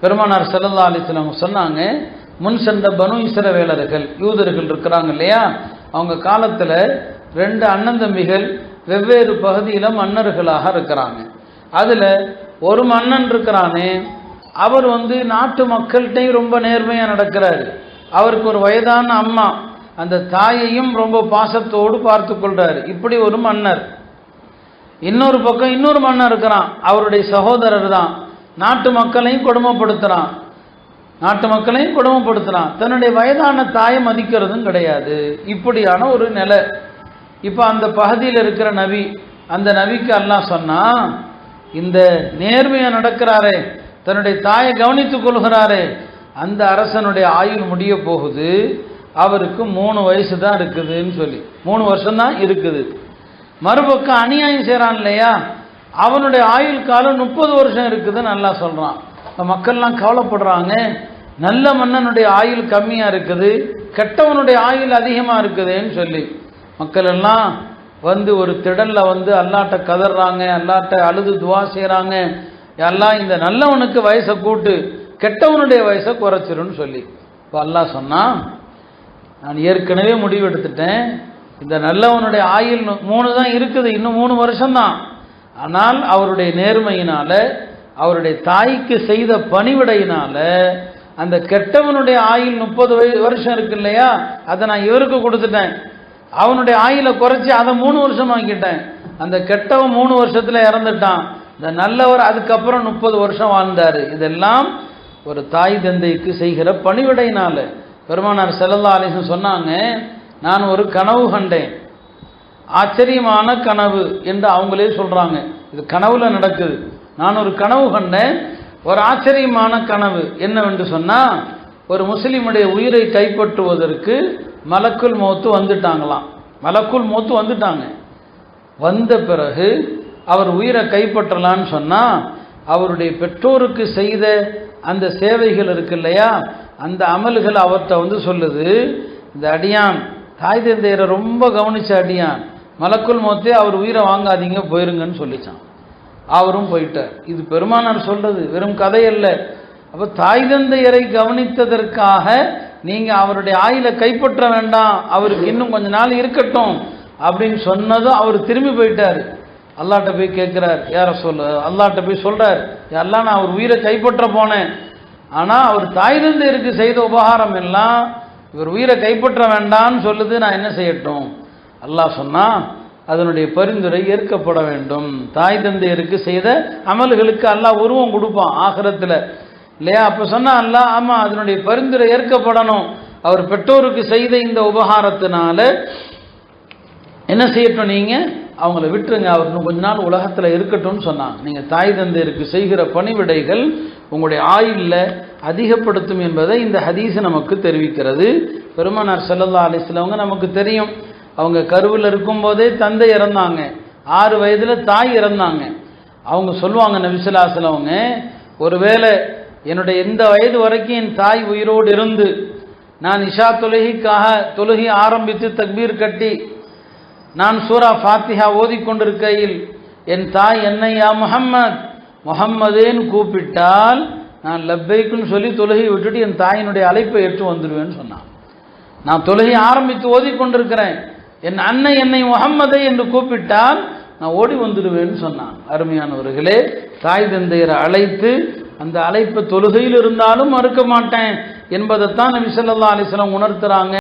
பெருமானார் செல்லல்லா அலிஸ்லாம் சொன்னாங்க முன் சென்ற பனு இசரவேலர்கள் யூதர்கள் இருக்கிறாங்க இல்லையா? அவங்க காலத்தில் ரெண்டு அண்ணன் தம்பிகள் வெவ்வேறு பகுதியில் மன்னர்களாக இருக்கிறாங்க. அதில் ஒரு மன்னன் இருக்கிறானே அவர் வந்து நாட்டு மக்கள்கிட்டையும் ரொம்ப நேர்மையாக நடக்கிறாரு. அவருக்கு ஒரு வயதான அம்மா அந்த தாயையும் ரொம்ப பாசத்தோடு பார்த்து கொள்றாரு. இப்படி ஒரு மன்னர். இன்னொரு பக்கம் இன்னொரு மன்னர் இருக்கிறான். அவருடைய சகோதரர் தான். நாட்டு மக்களையும் கொடுமைப்படுத்துகிறான் நாட்டு மக்களையும் கொடுமைப்படுத்துகிறான் தன்னுடைய வயதான தாயை மதிக்கிறதும் கிடையாது. இப்படியான ஒரு நிலை. இப்போ அந்த பகுதியில் இருக்கிற நபி அந்த நபிக்கு எல்லாம் சொன்னால் இந்த நேர்மையாக நடக்கிறாரே தன்னுடைய தாயை கவனித்துக் கொள்கிறாரே அந்த அரசனுடைய ஆயுள் முடிய போகுது. அவருக்கு மூணு வயசு தான் இருக்குதுன்னு சொல்லி. மூணு வருஷம்தான் இருக்குது. மறுபக்கம் அநியாயம் செய்கிறான் இல்லையா? அவனுடைய ஆயுள் காலம் முப்பது வருஷம் இருக்குதுன்னு நல்லா சொல்கிறான் இப்ப மக்கள்லாம் கவலைப்படுறாங்க. நல்ல மன்னனுடைய ஆயுள் கம்மியாக இருக்குது. கெட்டவனுடைய ஆயுள் அதிகமாக இருக்குதுன்னு சொல்லி. மக்கள் எல்லாம் வந்து ஒரு திடலில் வந்து அல்லாட்ட கதறாங்க அல்லாட்ட அழுது துவா செய்கிறாங்க எல்லாம் இந்த நல்லவனுக்கு வயசை கூட்டு கெட்டவனுடைய வயசை குறைச்சிருன்னு சொல்லி. இப்போ அல்லா சொன்னால் நான் ஏற்கனவே முடிவு எடுத்துட்டேன். இந்த நல்லவனுடைய ஆயுள் மூணு தான் இருக்குது இன்னும் மூணு வருஷம்தான். ஆனால் அவருடைய நேர்மையினால அவருடைய தாய்க்கு செய்த பணிவிடையினால அந்த கெட்டவனுடைய ஆயுள் முப்பது வருஷம் இருக்கு இல்லையா? அதை நான் இவருக்கு கொடுத்துட்டேன். அவனுடைய ஆயுளை குறைச்சி அதை மூணு வருஷம் வாங்கிட்டேன். அந்த கெட்டவன் மூணு வருஷத்துல இறந்துட்டான். இந்த நல்லவர் அதுக்கப்புறம் முப்பது வருஷம் வாழ்ந்தார். இதெல்லாம் ஒரு தாய் தந்தைக்கு செய்கிற பணிவிடையினால. பெருமானார் செல்லல்லா அலிசன் சொன்னாங்க நான் ஒரு கனவு கண்டேன். ஆச்சரியமான கனவு என்று அவங்களே சொல்கிறாங்க இது கனவுல நடக்குது. நான் ஒரு கனவு கண்டேன். ஒரு ஆச்சரியமான கனவு என்னவென்று சொன்னால் ஒரு முஸ்லீமுடைய உயிரை கைப்பற்றுவதற்கு மலக்குள் மௌத்து வந்துட்டாங்களாம். மலக்குள் மௌத்து வந்துட்டாங்க. வந்த பிறகு அவர் உயிரை கைப்பற்றலான்னு சொன்னால் அவருடைய பெற்றோருக்கு செய்த அந்த சேவைகள் இருக்கு இல்லையா? அந்த அமல்கள் அவர்கிட்ட வந்து சொல்லுது. இந்த அடியான் தாய் தந்தையரை ரொம்ப கவனிச்ச அடியான். மலக்குள் மோத்தே அவர் உயிரை வாங்காதீங்க போயிருங்கன்னு சொல்லிச்சான். அவரும் போயிட்டார். இது பெருமானார் சொல்றது வெறும் கதை அல்ல. அப்போ தாய் தந்தையரை கவனித்ததற்காக நீங்கள் அவருடைய ஆயிலை கைப்பற்ற வேண்டாம் அவருக்கு இன்னும் கொஞ்ச நாள் இருக்கட்டும் அப்படின்னு சொன்னதும் அவர் திரும்பி போயிட்டார். அல்லாட்ட போய் கேட்குறார் யார சொல்ல? அல்லாட்ட போய் சொல்கிறார் எல்லாம் நான் அவர் உயிரை கைப்பற்ற போனேன் ஆனால் அவர் தாய் தந்தையருக்கு செய்த உபகாரம் எல்லாம் இவர் உயிரை கைப்பற்ற வேண்டாம்னு சொல்லுது நான் என்ன செய்யட்டும்? அல்லாஹ் சொன்னா அதனுடைய பரிந்துரை ஏற்கப்பட வேண்டும். தாய் தந்தையருக்கு செய்த அமல்களுக்கு அல்லாஹ் உருவம் கொடுப்பான் ஆகரத்தில். இல்லையா? அப்போ சொன்னால் அல்லாஹ் ஆமாம் அதனுடைய பரிந்துரை ஏற்கப்படணும். அவர் பெற்றோருக்கு செய்த இந்த உபகாரத்தினால என்ன செய்யட்டும் நீங்கள் அவங்கள விட்டுருங்க. அவர் இன்னும் கொஞ்ச நாள் உலகத்தில் இருக்கட்டும்னு சொன்னாங்க. நீங்கள் தாய் தந்தையருக்கு செய்கிற பணிவிடைகள் உங்களுடைய ஆயுளில் அதிகப்படுத்தும் என்பதை இந்த ஹதீஸ் நமக்கு தெரிவிக்கிறது. பெருமானார் செல்லல்லா அலிஸ்லவங்க நமக்கு தெரியும். அவங்க கருவில் இருக்கும்போதே தந்தை இறந்தாங்க. ஆறு வயதில் தாய் இறந்தாங்க. அவங்க சொல்லுவாங்க நபிசுலாசில் அவங்க ஒருவேளை என்னுடைய இந்த வயது வரைக்கும் என் தாய் உயிரோடு இருந்து நான் இஷா தொழுகைக்காக தொழுகி ஆரம்பித்து தக்பீர் கட்டி நான் சூரா ஃபாத்திஹா ஓதிக்கொண்டிருக்கையில் என் தாய் என்னையா முஹம்மத் முஹம்மதேன்னு கூப்பிட்டால் நான் லப்பைக்குன்னு சொல்லி தொழுகை விட்டுட்டு என் தாயினுடைய அழைப்பை ஏற்று வந்துடுவேன்னு சொன்னான். நான் தொழுகை ஆரம்பித்து ஓதிக்கொண்டிருக்கிறேன் என் அன்னை என்னை முகம்மதை என்று கூப்பிட்டால் நான் ஓடி வந்துடுவேன்னு சொன்னான். அருமையானவர்களே தாய் தந்தையரை அழைத்து அந்த அழைப்பு தொழுகையில் இருந்தாலும் மறுக்க மாட்டேன் என்பதைத்தான் நபி சொல்லா அலிஸ்லாம் உணர்த்துறாங்க.